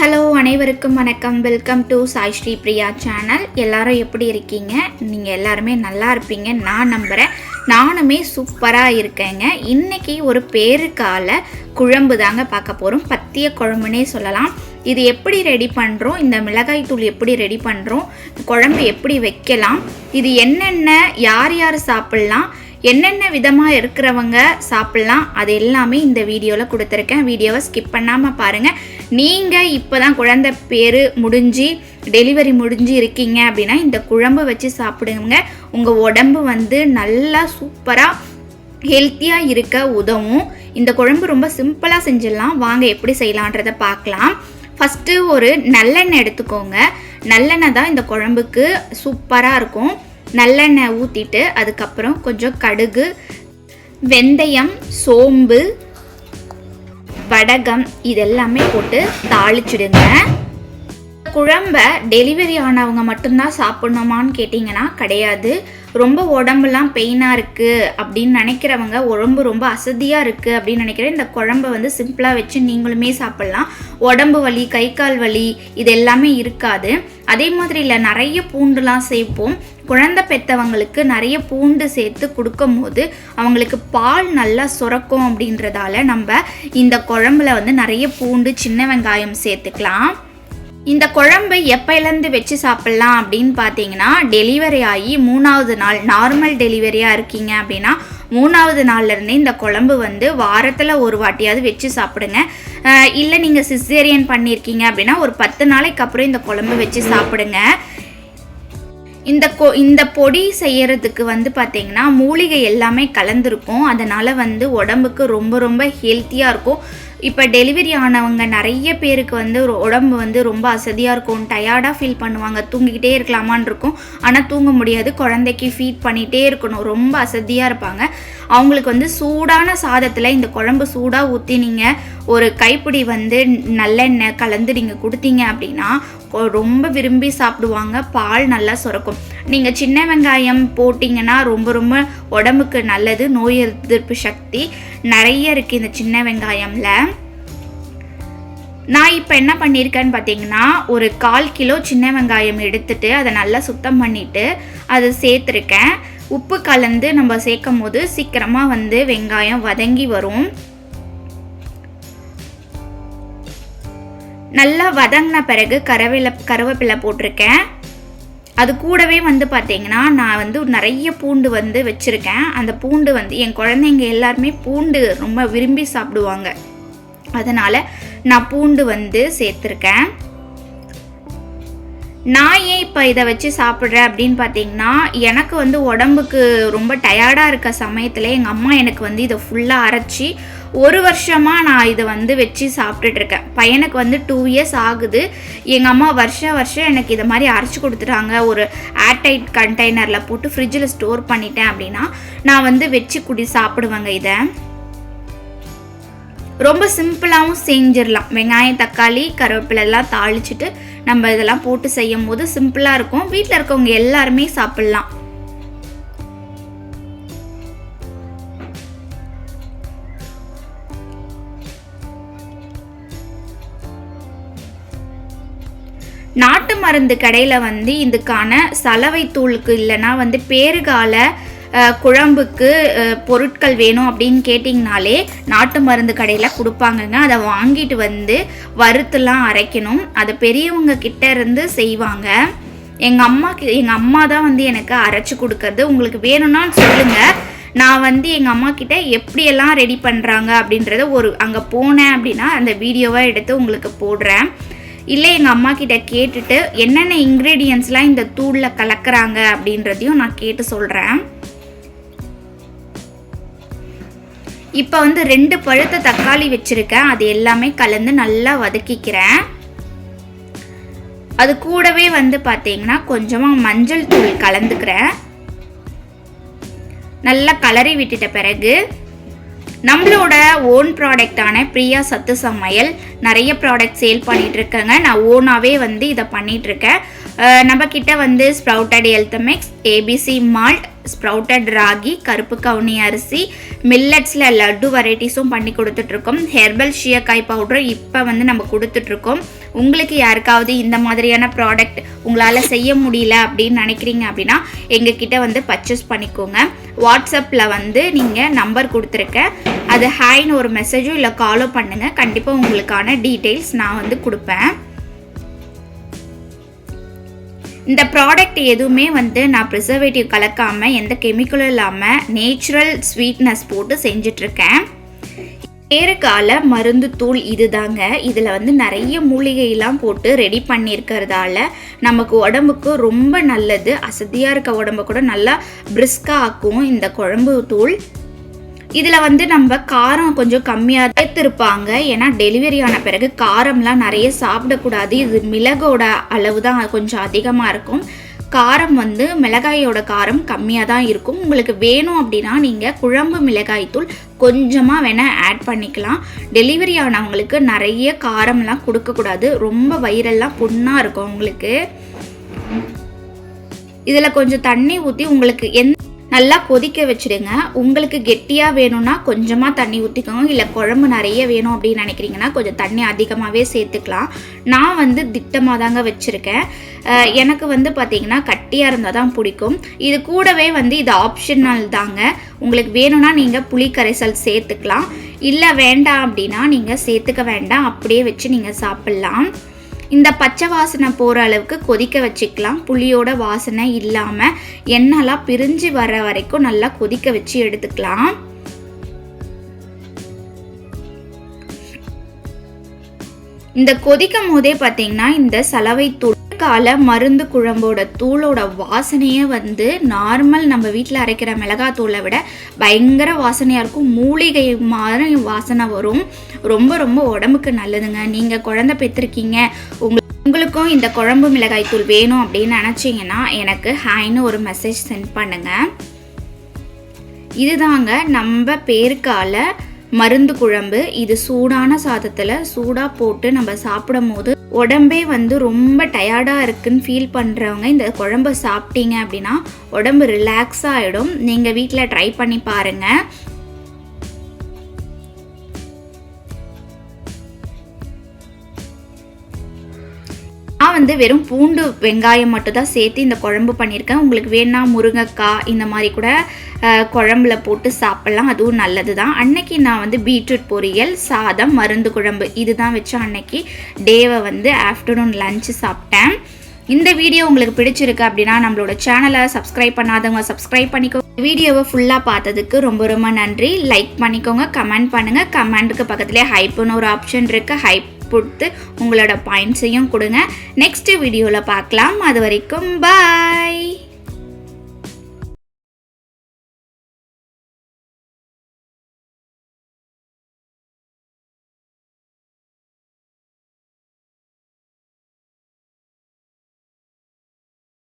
Hello அனைவருக்கும் வணக்கம். Welcome to Sai Sri Priya channel எல்லாரும் எப்படி இருக்கீங்க? நீங்கள் எல்லாருமே நல்லா இருப்பீங்க. நான் நம்புகிறேன் நானுமே சூப்பராக இருக்கேங்க. இன்னைக்கு ஒரு பேருக்கால குழம்பு தாங்க பார்க்க போகிறோம் பத்திய குழம்புனே சொல்லலாம். இது எப்படி ரெடி பண்ணுறோம் இந்த மிளகாய் தூள் எப்படி ரெடி பண்ணுறோம் குழம்பு எப்படி வைக்கலாம்? இது என்னென்ன யார் யார் சாப்பிட்லாம்? என்னென்ன விதமாக இருக்கிறவங்க சாப்பிட்லாம் அது எல்லாமே இந்த வீடியோவில் கொடுத்துருக்கேன். வீடியோவை ஸ்கிப் பண்ணாமல் பாருங்கள் நீங்கள் இப்போ தான் குழந்தை பேர் முடிஞ்சு டெலிவரி முடிஞ்சு இருக்கீங்க அப்படின்னா இந்த குழம்பு வச்சு சாப்பிடுங்க. உங்கள் உடம்பு வந்து நல்லா சூப்பராக ஹெல்த்தியாக இருக்க உதவும். இந்த குழம்பு ரொம்ப சிம்பிளாக செஞ்சிடலாம். வாங்க எப்படி செய்யலான்றதை பார்க்கலாம். ஃபஸ்ட்டு ஒரு நல்லெண்ணெய் எடுத்துக்கோங்க. நல்லெண்ணெய் தான் இந்த குழம்புக்கு சூப்பராக இருக்கும். நல்லெண்ணெய் ஊற்றிட்டு அதுக்கப்புறம் கொஞ்சம் கடுகு வெந்தயம் சோம்பு வடகம் இதெல்லாமே போட்டு தாளிச்சிடுங்க. குழம்ப டெலிவரி ஆனவங்க மட்டும்தான் சாப்பிடணுமான்னு கேட்டிங்கன்னா கிடையாது. ரொம்ப உடம்புலாம் பெயினாக இருக்குது அப்படின்னு நினைக்கிறவங்க உடம்பு ரொம்ப அசதியாக இருக்குது அப்படின்னு நினைக்கிறேன் இந்த குழம்ப வந்து சிம்பிளாக வச்சு நீங்களுமே சாப்பிட்லாம். உடம்பு வலி கை கால் வலி இது எல்லாமே இருக்காது. அதே மாதிரி இல்லை நிறைய பூண்டுலாம் சேர்ப்போம். குழந்தை பெற்றவங்களுக்கு நிறைய பூண்டு சேர்த்து கொடுக்கும்போது அவங்களுக்கு பால் நல்லா சுரக்கும் அப்படின்றதால நம்ம இந்த குழம்புல வந்து நிறைய பூண்டு சின்ன வெங்காயம் சேர்த்துக்கலாம். இந்த குழம்பு எப்போலேருந்து வச்சு சாப்பிட்லாம் அப்படின்னு பார்த்தீங்கன்னா டெலிவரி ஆகி மூணாவது நாள் நார்மல் டெலிவரியாக இருக்கீங்க அப்படின்னா மூணாவது நாள்லேருந்தே இந்த குழம்பு வந்து வாரத்தில் ஒரு வாட்டியாவது வச்சு சாப்பிடுங்க. இல்லை நீங்கள் சிசேரியன் பண்ணியிருக்கீங்க அப்படின்னா ஒரு பத்து நாளைக்கு அப்புறம் இந்த குழம்பு வச்சு சாப்பிடுங்க. இந்த கொ இந்த பொடி செய்கிறதுக்கு வந்து பார்த்திங்கன்னா மூலிகை எல்லாமே கலந்துருக்கும். அதனால் வந்து உடம்புக்கு ரொம்ப ரொம்ப ஹெல்த்தியாக இருக்கும். இப்போ டெலிவரி ஆனவங்க நிறைய பேருக்கு வந்து உடம்பு வந்து ரொம்ப அசதியாக இருக்கும். டயர்டாக ஃபீல் பண்ணுவாங்க. தூங்கிக்கிட்டே இருக்கலாமான்னு இருக்கும். ஆனால் தூங்க முடியாது. குழந்தைக்கு ஃபீட் பண்ணிகிட்டே இருக்கணும். ரொம்ப அசதியாக இருப்பாங்க. அவங்களுக்கு வந்து சூடான சாதத்தில் இந்த குழம்பு சூடாக ஊற்றி நீங்கள் ஒரு கைப்பிடி வந்து நல்லெண்ணெய் கலந்து நீங்கள் கொடுத்தீங்க அப்படின்னா ரொம்ப விரும்பி சாப்பிடுவாங்க. பால் நல்லா சுரக்கும். நீங்கள் சின்ன வெங்காயம் போட்டிங்கன்னா ரொம்ப ரொம்ப உடம்புக்கு நல்லது நோய் எதிர்ப்பு சக்தி நிறைய இருக்குது இந்த சின்ன வெங்காயமில். நான் இப்போ என்ன பண்ணியிருக்கேன்னு பார்த்தீங்கன்னா ஒரு கால் கிலோ சின்ன வெங்காயம் எடுத்துட்டு அதை நல்லா சுத்தம் பண்ணிவிட்டு அதை சேர்த்துருக்கேன். உப்பு கலந்து நம்ம சேர்க்கும் போது சீக்கிரமாக வந்து வெங்காயம் வதங்கி வரும். நல்லா வதங்கின பிறகு கருவேல கருவேப்பிலை போட்டிருக்கேன். அது கூடவே வந்து பார்த்தீங்கன்னா நான் வந்து நிறைய பூண்டு வந்து வச்சுருக்கேன். அந்த பூண்டு வந்து என் குழந்தைங்க எல்லாருமே பூண்டு ரொம்ப விரும்பி சாப்பிடுவாங்க. அதனால் நான் பூண்டு வந்து சேர்த்துருக்கேன். நான் ஏன் இப்போ இதை வச்சு சாப்பிட்றேன் அப்படின்னு பார்த்தீங்கன்னா எனக்கு வந்து உடம்புக்கு ரொம்ப டயர்டாக இருக்க சமயத்தில் எங்கள் அம்மா எனக்கு வந்து இதை ஃபுல்லாக அரைச்சி ஒரு வருஷமாக நான் இதை வந்து வச்சு சாப்பிட்டுட்ருக்கேன். பையனுக்கு வந்து டூ இயர்ஸ் ஆகுது. எங்கள் அம்மா வருஷம் வருஷம் எனக்கு இதை மாதிரி அரைச்சி கொடுத்துட்டாங்க. ஒரு ஏர்டைட் கண்டெய்னரில் போட்டு ஃப்ரிட்ஜில் ஸ்டோர் பண்ணிட்டேன் அப்படின்னா நான் வந்து வச்சு குடி சாப்பிடுவேங்க இதை. ரொம்ப சிம்பிளாகவும் செஞ்சிடலாம். வெங்காயம் தக்காளி கருவேப்பிலெல்லாம் தாளிச்சிட்டு நம்ம இதெல்லாம் போட்டு செய்யும் போது சிம்பிளாக இருக்கும். வீட்டில் இருக்கவங்க எல்லாருமே சாப்பிட்லாம். நாட்டு மருந்து கடையில் வந்து இதுக்கான சலவை தூளுக்கு இல்லைன்னா வந்து பேறுகால குழம்புக்கு பொருட்கள் வேணும் அப்படின்னு கேட்டிங்கனாலே நாட்டு மருந்து கடையில் கொடுப்பாங்கங்க. அதை வாங்கிட்டு வந்து வறுத்துலாம் அரைக்கணும். அதை பெரியவங்க கிட்ட இருந்து செய்வாங்க. எங்கள் அம்மாக்கு எங்கள் அம்மா தான் வந்து எனக்கு அரைச்சி கொடுக்கறது. உங்களுக்கு வேணும்னா சொல்லுங்கள் நான் வந்து எங்கள் அம்மா கிட்ட எப்படியெல்லாம் ரெடி பண்ணுறாங்க அப்படின்றத ஒரு அங்கே போனேன் அப்படின்னா அந்த வீடியோவை எடுத்து உங்களுக்கு போடுறேன். இல்லை எங்கள் அம்மா கிட்ட கேட்டுட்டு என்னென்ன இன்க்ரீடியன்ஸ்லாம் இந்த தூளில் கலக்குறாங்க அப்படின்றதையும் நான் கேட்டு சொல்கிறேன் இப்போ வந்து ரெண்டு பழுத்த தக்காளி வச்சுருக்கேன். அது எல்லாமே கலந்து நல்லா வதக்கிக்கிறேன். அது கூடவே வந்து பார்த்தீங்கன்னா கொஞ்சமாக மஞ்சள் தூள் கலந்துக்கிறேன். நல்லா கலரி விட்டுட்ட பிறகு நம்மளோட ஓன் ப்ராடக்டான பிரியா சத்து சமையல் நிறைய ப்ராடக்ட் சேல் பண்ணிகிட்ருக்கேங்க நான் ஓனாகவே வந்து இதை பண்ணிகிட்ருக்கேன் நம்மக்கிட்ட வந்து sprouted health mix ABC malt sprouted ragi கருப்பு கவுனி அரிசி மில்லட்ஸில் லட்டு வெரைட்டிஸும் பண்ணி கொடுத்துட்ருக்கோம் ஹெர்பல் ஷியக்காய் பவுடர் இப்போ வந்து நம்ம கொடுத்துட்ருக்கோம் உங்களுக்கு யாருக்காவது இந்த மாதிரியான ப்ராடக்ட் உங்களால் செய்ய முடியல அப்படின்னு நினைக்கிறீங்க அப்படின்னா எங்ககிட்ட வந்து பர்ச்சேஸ் பண்ணிக்கோங்க. வாட்ஸ்அப்பில் வந்து நீங்கள் நம்பர் கொடுத்துருக்கேன் அது ஹாய்னு ஒரு மெசேஜோ இல்லை காலோ பண்ணுங்கள் கண்டிப்பாக உங்களுக்கான டீட்டெயில்ஸ் நான் வந்து கொடுப்பேன். இந்த ப்ராடக்ட் எதுவுமே வந்து நான் ப்ரிசர்வேட்டிவ் கலக்காமல் எந்த கெமிக்கலும் இல்லாமல் நேச்சுரல் ஸ்வீட்னஸ் போட்டு செஞ்சிட்ருக்கேன் பேருக்கால மருந்து தூள் இதுதாங்க. இதில் வந்து நிறைய மூலிகையெல்லாம் போட்டு ரெடி பண்ணியிருக்கிறதால நமக்கு உடம்புக்கு ரொம்ப நல்லது. அசதியாக இருக்க உடம்ப கூட நல்லா பிரிஸ்காக ஆக்கும் இந்த குழம்பு தூள். இதில் வந்து நம்ம காரம் கொஞ்சம் கம்மியாக சேர்த்துருப்பாங்க. ஏன்னா டெலிவரி ஆன பிறகு காரம்லாம் நிறைய சாப்பிடக்கூடாது. இது மிளகோட அளவு தான் கொஞ்சம் அதிகமாக இருக்கும். காரம் வந்து மிளகாயோட காரம் கம்மியாக தான் இருக்கும். உங்களுக்கு வேணும் அப்படின்னா நீங்கள் குழம்பு மிளகாய்த்தூள் கொஞ்சமாக வேணால் ஆட் பண்ணிக்கலாம். டெலிவரி ஆனவங்களுக்கு நிறைய காரம்லாம் கொடுக்கக்கூடாது. ரொம்ப வயிறெல்லாம் புண்ணாக இருக்கும் உங்களுக்கு. இதில் கொஞ்சம் தண்ணி ஊற்றி உங்களுக்கு எந்த நல்லா கொதிக்க வச்சுடுங்க. உங்களுக்கு கெட்டியாக வேணும்னா கொஞ்சமாக தண்ணி ஊற்றிக்கோங்க இல்லை குழம்பு நிறைய வேணும் அப்படின்னு நினைக்கிறீங்கன்னா கொஞ்சம் தண்ணி அதிகமாகவே சேர்த்துக்கலாம். நான் வந்து திட்டமாக தாங்க வச்சுருக்கேன். எனக்கு வந்து பார்த்திங்கன்னா கட்டியாக இருந்தால் தான் பிடிக்கும். இது கூடவே வந்து இது ஆப்ஷனல் தாங்க. உங்களுக்கு வேணும்னா நீங்கள் புளி கரைசல் சேர்த்துக்கலாம். இல்லை வேண்டாம் அப்படின்னா நீங்கள் சேர்த்துக்க வேண்டாம். அப்படியே வச்சு நீங்கள் சாப்பிட்லாம். இந்த பச்சை வாசனை போகிற அளவுக்கு கொதிக்க வச்சுக்கலாம். புளியோட வாசனை இல்லாமல் எண்ணெய்லாம் பிரிஞ்சு வர வரைக்கும் நல்லா கொதிக்க வச்சு எடுத்துக்கலாம். இந்த கொதிக்கும் போதே பார்த்தீங்கன்னா இந்த சலவை தூள் கால மருந்து குழம்போட தூளோட வாசனையே வந்து நார்மல் நம்ம வீட்டில் அரைக்கிற மிளகாத்தூளை விட பயங்கர வாசனையாக இருக்கும். மூலிகை மாதிரி வாசனை வரும். ரொம்ப ரொம்ப உடம்புக்கு நல்லதுங்க. நீங்கள் குழந்த பெற்றிருக்கீங்க. உங்களுக்கு உங்களுக்கும் இந்த குழம்பு மிளகாய் தூள் வேணும் அப்படின்னு நினச்சிங்கன்னா எனக்கு ஹாய்னு ஒரு மெசேஜ் சென்ட் பண்ணுங்கள் இதுதாங்க நம்ம பேருக்கால மருந்து குழம்பு. இது சூடான சாதத்தில் சூடாக போட்டு நம்ம சாப்பிடும் போது உடம்பே வந்து ரொம்ப டயர்டாக இருக்குன்னு ஃபீல் பண்ணுறவங்க இந்த குழம்பு சாப்பிட்டீங்க அப்படின்னா உடம்பு ரிலாக்ஸ் ஆகிடும் நீங்கள் வீட்டில் ட்ரை பண்ணி பாருங்கள் வந்து வெறும் பூண்டு வெங்காயம் மட்டும் தான் சேர்த்து இந்த குழம்பு பண்ணியிருக்கேன். உங்களுக்கு வேணா முருங்கைக்காய் இந்த மாதிரி கூட குழம்புல போட்டு சாப்பிட்லாம். அதுவும் நல்லது தான் அன்னைக்கு நான் வந்து பீட்ரூட் பொரியல் சாதம் மருந்து குழம்பு இதுதான் வச்சு அன்னைக்கு டேவை வந்து ஆஃப்டர்நூன் லஞ்சு சாப்பிட்டேன். இந்த வீடியோ உங்களுக்கு பிடிச்சிருக்கு அப்படின்னா நம்மளோட சேனலை சப்ஸ்கிரைப் பண்ணாதவங்க சப்ஸ்கிரைப் பண்ணிக்கோ. வீடியோவை ஃபுல்லாக பார்த்ததுக்கு ரொம்ப ரொம்ப நன்றி. லைக் பண்ணிக்கோங்க கமெண்ட் பண்ணுங்கள் கமெண்ட்டுக்கு பக்கத்துலேயே ஹைப்புன்னு ஒரு ஆப்ஷன் இருக்குது ஹைப் கொடுத்து உங்களோட பாயிண்ட்ஸையும் கொடுங்க. நெக்ஸ்ட் வீடியோவில் பார்க்கலாம். அது வரைக்கும் பாய்